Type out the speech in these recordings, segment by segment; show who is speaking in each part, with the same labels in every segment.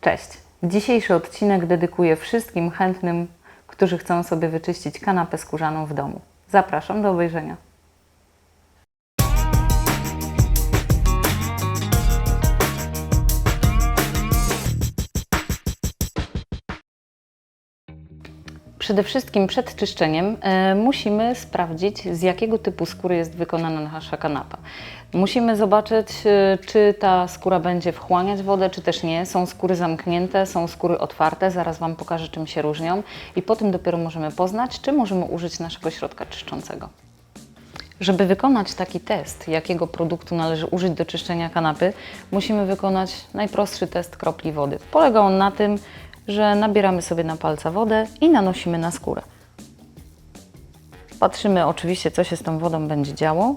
Speaker 1: Cześć! Dzisiejszy odcinek dedykuję wszystkim chętnym, którzy chcą sobie wyczyścić kanapę skórzaną w domu. Zapraszam do obejrzenia. Przede wszystkim przed czyszczeniem e, musimy sprawdzić, z jakiego typu skóry jest wykonana nasza kanapa. Musimy zobaczyć, e, czy ta skóra będzie wchłaniać wodę, czy też nie. Są skóry zamknięte, są skóry otwarte, zaraz Wam pokażę, czym się różnią, i po tym dopiero możemy poznać, czy możemy użyć naszego środka czyszczącego. Żeby wykonać taki test, jakiego produktu należy użyć do czyszczenia kanapy, musimy wykonać najprostszy test kropli wody. Polega on na tym, że nabieramy sobie na palca wodę i nanosimy na skórę. Patrzymy oczywiście, co się z tą wodą będzie działo.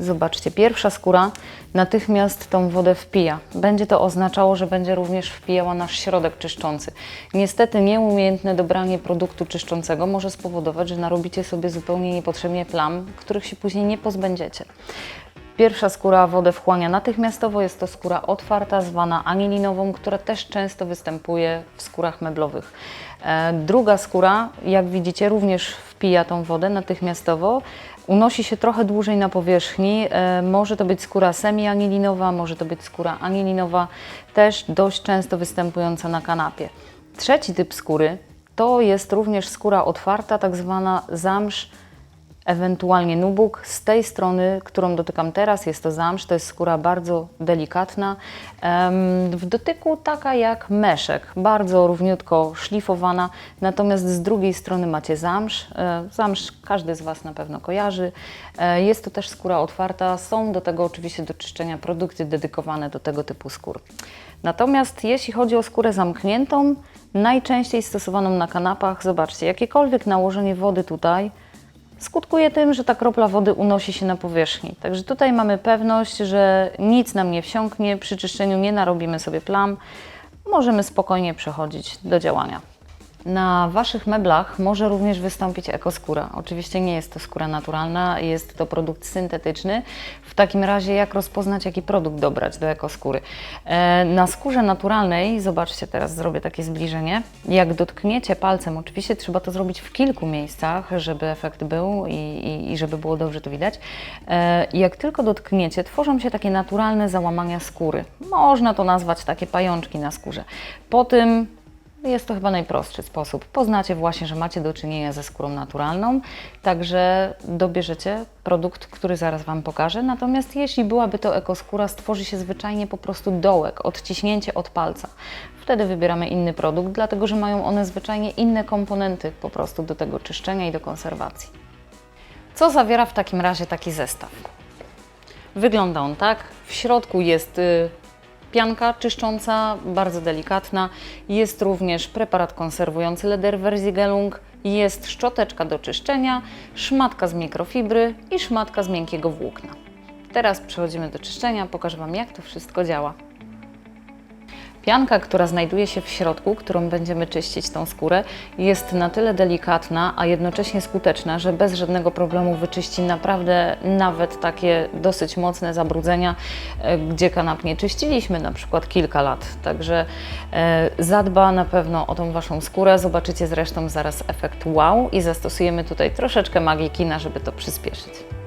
Speaker 1: Zobaczcie, pierwsza skóra natychmiast tą wodę wpija. Będzie to oznaczało, że będzie również wpijała nasz środek czyszczący. Niestety nieumiejętne dobranie produktu czyszczącego może spowodować, że narobicie sobie zupełnie niepotrzebnie plam, których się później nie pozbędziecie. Pierwsza skóra wodę wchłania natychmiastowo, jest to skóra otwarta, zwana anilinową, która też często występuje w skórach meblowych. E, Druga skóra, jak widzicie, również wpija tą wodę natychmiastowo. Unosi się trochę dłużej na powierzchni. E, Może to być skóra semianilinowa, może to być skóra anilinowa, też dość często występująca na kanapie. Trzeci typ skóry to jest również skóra otwarta, tak zwana zamsz ewentualnie nubuk. Z tej strony, którą dotykam teraz, jest to zamsz, to jest skóra bardzo delikatna, w dotyku taka jak meszek, bardzo równiutko szlifowana, natomiast z drugiej strony macie zamsz. E, Zamsz każdy z Was na pewno kojarzy. E, Jest to też skóra otwarta, są do tego oczywiście do czyszczenia produkty dedykowane do tego typu skór. Natomiast jeśli chodzi o skórę zamkniętą, najczęściej stosowaną na kanapach, zobaczcie, jakiekolwiek nałożenie wody tutaj, skutkuje tym, że ta kropla wody unosi się na powierzchni. Także tutaj mamy pewność, że nic nam nie wsiąknie, przy czyszczeniu nie narobimy sobie plam, możemy spokojnie przechodzić do działania. Na Waszych meblach może również wystąpić ekoskóra. Oczywiście nie jest to skóra naturalna, jest to produkt syntetyczny. W takim razie jak rozpoznać, jaki produkt dobrać do ekoskóry? E, Na skórze naturalnej, zobaczcie teraz, zrobię takie zbliżenie. Jak dotkniecie palcem, oczywiście trzeba to zrobić w kilku miejscach, żeby efekt był i, i, i żeby było dobrze to widać. E, Jak tylko dotkniecie, tworzą się takie naturalne załamania skóry. Można to nazwać takie pajączki na skórze. Po tym jest to chyba najprostszy sposób. Poznacie właśnie, że macie do czynienia ze skórą naturalną, także dobierzecie produkt, który zaraz Wam pokażę. Natomiast jeśli byłaby to ekoskóra, stworzy się zwyczajnie po prostu dołek, odciśnięcie od palca. Wtedy wybieramy inny produkt, dlatego że mają one zwyczajnie inne komponenty po prostu do tego czyszczenia i do konserwacji. Co zawiera w takim razie taki zestaw? Wygląda on tak. W środku jest y, pianka czyszcząca, bardzo delikatna. Jest również preparat konserwujący Lederverzigelung. Jest szczoteczka do czyszczenia, szmatka z mikrofibry i szmatka z miękkiego włókna. Teraz przechodzimy do czyszczenia. Pokażę Wam, jak to wszystko działa. Pianka, która znajduje się w środku, którą będziemy czyścić tą skórę, jest na tyle delikatna, a jednocześnie skuteczna, że bez żadnego problemu wyczyści naprawdę nawet takie dosyć mocne zabrudzenia, e, gdzie kanap nie czyściliśmy na przykład kilka lat. Także e, zadba na pewno o tą Waszą skórę. Zobaczycie zresztą zaraz efekt wow i zastosujemy tutaj troszeczkę magii kina, żeby to przyspieszyć.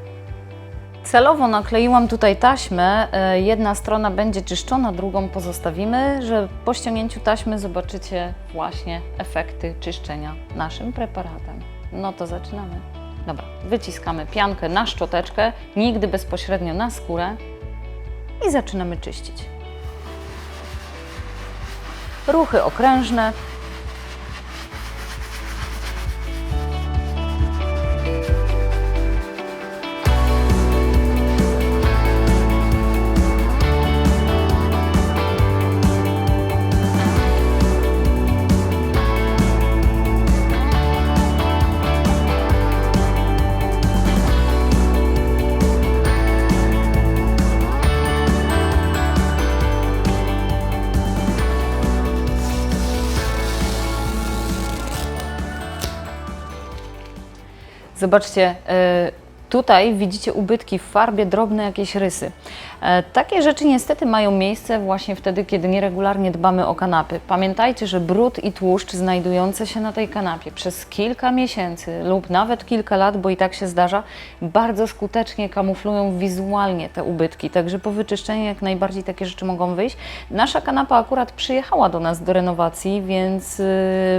Speaker 1: Celowo nakleiłam tutaj taśmę. E, Jedna strona będzie czyszczona, drugą pozostawimy, że po ściągnięciu taśmy zobaczycie właśnie efekty czyszczenia naszym preparatem. No to zaczynamy. Dobra, wyciskamy piankę na szczoteczkę, nigdy bezpośrednio na skórę i zaczynamy czyścić. Ruchy okrężne, Zobaczcie, e, tutaj widzicie ubytki w farbie, drobne jakieś rysy. E, Takie rzeczy niestety mają miejsce właśnie wtedy, kiedy nieregularnie dbamy o kanapy. Pamiętajcie, że brud i tłuszcz znajdujące się na tej kanapie przez kilka miesięcy lub nawet kilka lat, bo i tak się zdarza, bardzo skutecznie kamuflują wizualnie te ubytki. Także po wyczyszczeniu jak najbardziej takie rzeczy mogą wyjść. Nasza kanapa akurat przyjechała do nas do renowacji, więc y,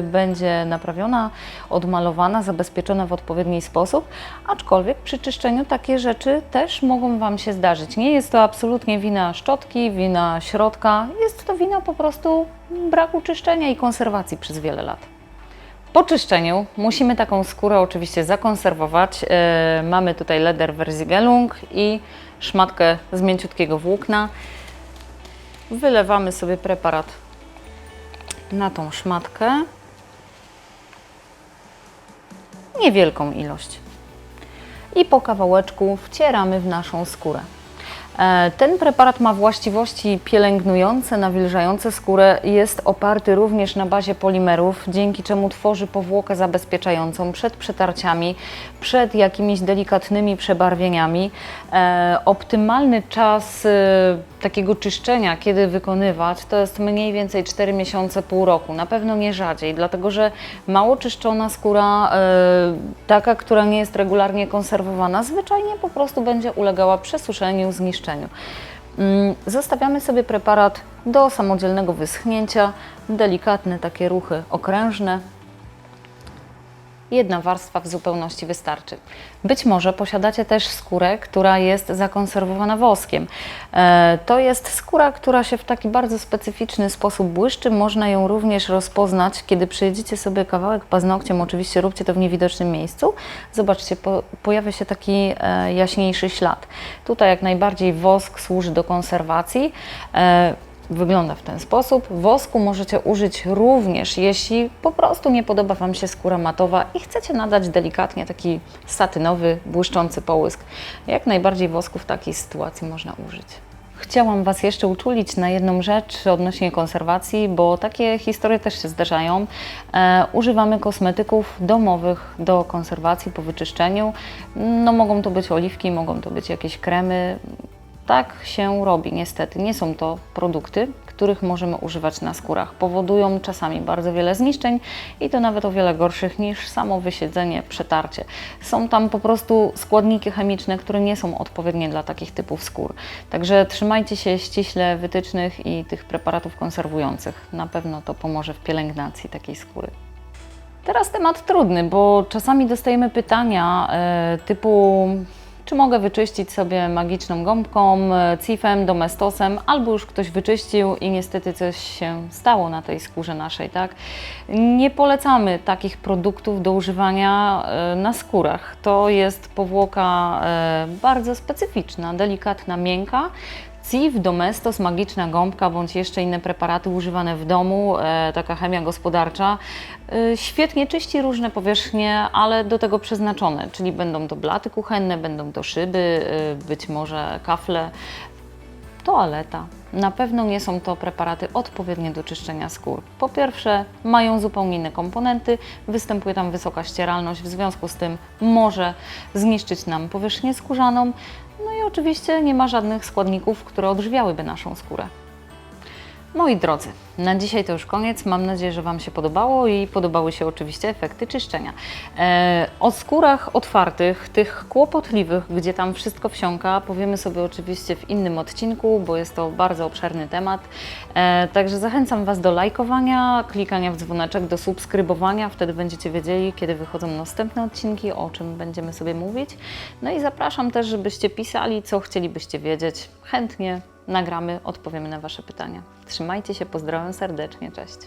Speaker 1: będzie naprawiona, odmalowana, zabezpieczona w odpowiedni sposób, aczkolwiek przy czyszczeniu takie rzeczy też mogą Wam się zdarzyć. Nie jest to absolutnie wina szczotki, wina środka, jest to wina po prostu braku czyszczenia i konserwacji przez wiele lat. Po czyszczeniu musimy taką skórę oczywiście zakonserwować. E, mamy tutaj leder Verzigelung i szmatkę z mięciutkiego włókna. Wylewamy sobie preparat na tą szmatkę. Niewielką ilość. I po kawałeczku wcieramy w naszą skórę. E, Ten preparat ma właściwości pielęgnujące, nawilżające skórę. Jest oparty również na bazie polimerów, dzięki czemu tworzy powłokę zabezpieczającą przed przetarciami, przed jakimiś delikatnymi przebarwieniami. E, Optymalny czas e, takiego czyszczenia, kiedy wykonywać, to jest mniej więcej 4 miesiące, pół roku. Na pewno nie rzadziej, dlatego że mało czyszczona skóra, taka, która nie jest regularnie konserwowana, zwyczajnie po prostu będzie ulegała przesuszeniu, zniszczeniu. Mm, Zostawiamy sobie preparat do samodzielnego wyschnięcia, delikatne takie ruchy okrężne, Jedna warstwa w zupełności wystarczy. Być może posiadacie też skórę, która jest zakonserwowana woskiem. E, To jest skóra, która się w taki bardzo specyficzny sposób błyszczy. Można ją również rozpoznać, kiedy przyjedziecie sobie kawałek paznokciem. Oczywiście róbcie to w niewidocznym miejscu. Zobaczcie, po, pojawia się taki e, jaśniejszy ślad. Tutaj jak najbardziej wosk służy do konserwacji. Wygląda w ten sposób. Wosku możecie użyć również, jeśli po prostu nie podoba Wam się skóra matowa i chcecie nadać delikatnie taki satynowy, błyszczący połysk. Jak najbardziej wosku w takiej sytuacji można użyć. Chciałam Was jeszcze uczulić na jedną rzecz odnośnie konserwacji, bo takie historie też się zdarzają. E, używamy kosmetyków domowych do konserwacji po wyczyszczeniu. No, mogą to być oliwki, mogą to być jakieś kremy. Tak się robi, niestety. Nie są to produkty, których możemy używać na skórach. Powodują czasami bardzo wiele zniszczeń i to nawet o wiele gorszych niż samo wysiedzenie, przetarcie. Są tam po prostu składniki chemiczne, które nie są odpowiednie dla takich typów skór. Także trzymajcie się ściśle wytycznych i tych preparatów konserwujących. Na pewno to pomoże w pielęgnacji takiej skóry. Teraz temat trudny, bo czasami dostajemy pytania e, typu czy mogę wyczyścić sobie magiczną gąbką, e, cifem, domestosem, albo już ktoś wyczyścił i niestety coś się stało na tej skórze naszej, tak? Nie polecamy takich produktów do używania e, na skórach. To jest powłoka e, bardzo specyficzna, delikatna, miękka. CIF, Domestos, magiczna gąbka bądź jeszcze inne preparaty używane w domu, e, taka chemia gospodarcza, e, świetnie czyści różne powierzchnie, ale do tego przeznaczone, czyli będą to blaty kuchenne, będą to szyby, e, być może kafle, toaleta. Na pewno nie są to preparaty odpowiednie do czyszczenia skór. Po pierwsze, mają zupełnie inne komponenty, występuje tam wysoka ścieralność, w związku z tym może zniszczyć nam powierzchnię skórzaną. I oczywiście nie ma żadnych składników, które odżywiałyby naszą skórę. Moi drodzy, na dzisiaj to już koniec. Mam nadzieję, że Wam się podobało i podobały się oczywiście efekty czyszczenia. E, o skórach otwartych, tych kłopotliwych, gdzie tam wszystko wsiąka, powiemy sobie oczywiście w innym odcinku, bo jest to bardzo obszerny temat. E, także zachęcam Was do lajkowania, klikania w dzwoneczek, do subskrybowania. Wtedy będziecie wiedzieli, kiedy wychodzą następne odcinki, o czym będziemy sobie mówić. No i zapraszam też, żebyście pisali, co chcielibyście wiedzieć. Chętnie nagramy, odpowiemy na Wasze pytania. Trzymajcie się, pozdrawiam serdecznie, cześć.